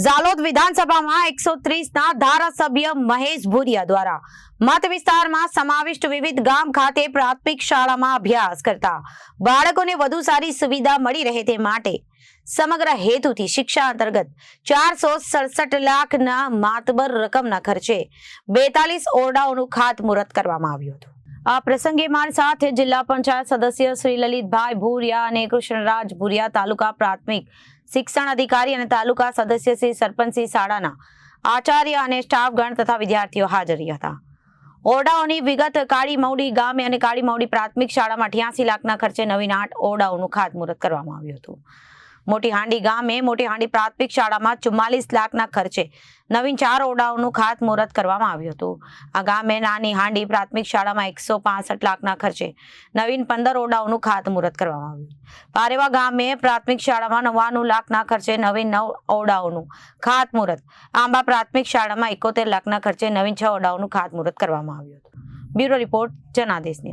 ઝાલોદ વિધાનસભામાં એકસો ત્રીસના ધારાસભ્ય મહેશ ભુરિયા દ્વારા મત વિસ્તારમાં સમાવિષ્ટ વિવિધ ગામ ખાતે પ્રાથમિક શાળામાં અભ્યાસ કરતા બાળકોને વધુ સારી સુવિધા મળી રહે તે માટે સમગ્ર હેતુથી શિક્ષા અંતર્ગત ચારસો સડસઠ લાખના માતબર રકમના ખર્ચે બેતાલીસ ઓરડાઓનું ખાતમુહૂર્ત કરવામાં આવ્યું હતું. આ પ્રસંગે મારી સાથે જિલ્લા પંચાયત સદસ્ય શ્રી લલિતભાઈ ભૂરિયા અને કૃષ્ણરાજ ભૂરિયા, તાલુકા પ્રાથમિક શિક્ષણ અધિકારી અને તાલુકા સદસ્ય શ્રી સરપંચશ્રી શાળાના આચાર્ય અને સ્ટાફગણ તથા વિદ્યાર્થીઓ હાજર હતા. ઓરડાઓની વિગત કાળી મૌડી ગામે અને કાળી મૌડી પ્રાથમિક શાળામાં અઠ્યાસી લાખના ખર્ચે નવીન આઠ ઓરડાઓનું ખાતમુહૂર્ત કરવામાં આવ્યું હતું. મોટી હાંડી ગામે, મોટી હાંડી પ્રાથમિક શાળામાં ચુમ્માલીસ લાખના ખર્ચે નવીન ચાર ઓરડાઓનું ખાતમુહૂર્ત કરવામાં આવ્યું હતું. આ ગામે નાની હાંડી પ્રાથમિક શાળામાં એકસો પાસઠ લાખના ખર્ચે નવીન પંદર ઓરડાઓનું ખાતમુહૂર્ત કરવામાં આવ્યું. પારેવા ગામે પ્રાથમિક શાળામાં નવ્વાણું લાખના ખર્ચે નવીન નવ ઓરડાઓનું ખાતમુહૂર્ત, આંબા પ્રાથમિક શાળામાં એકોતેર લાખના ખર્ચે નવીન છ ઓરડાઓનું ખાતમુહૂર્ત કરવામાં આવ્યું હતું. Bureau report Janadesh news.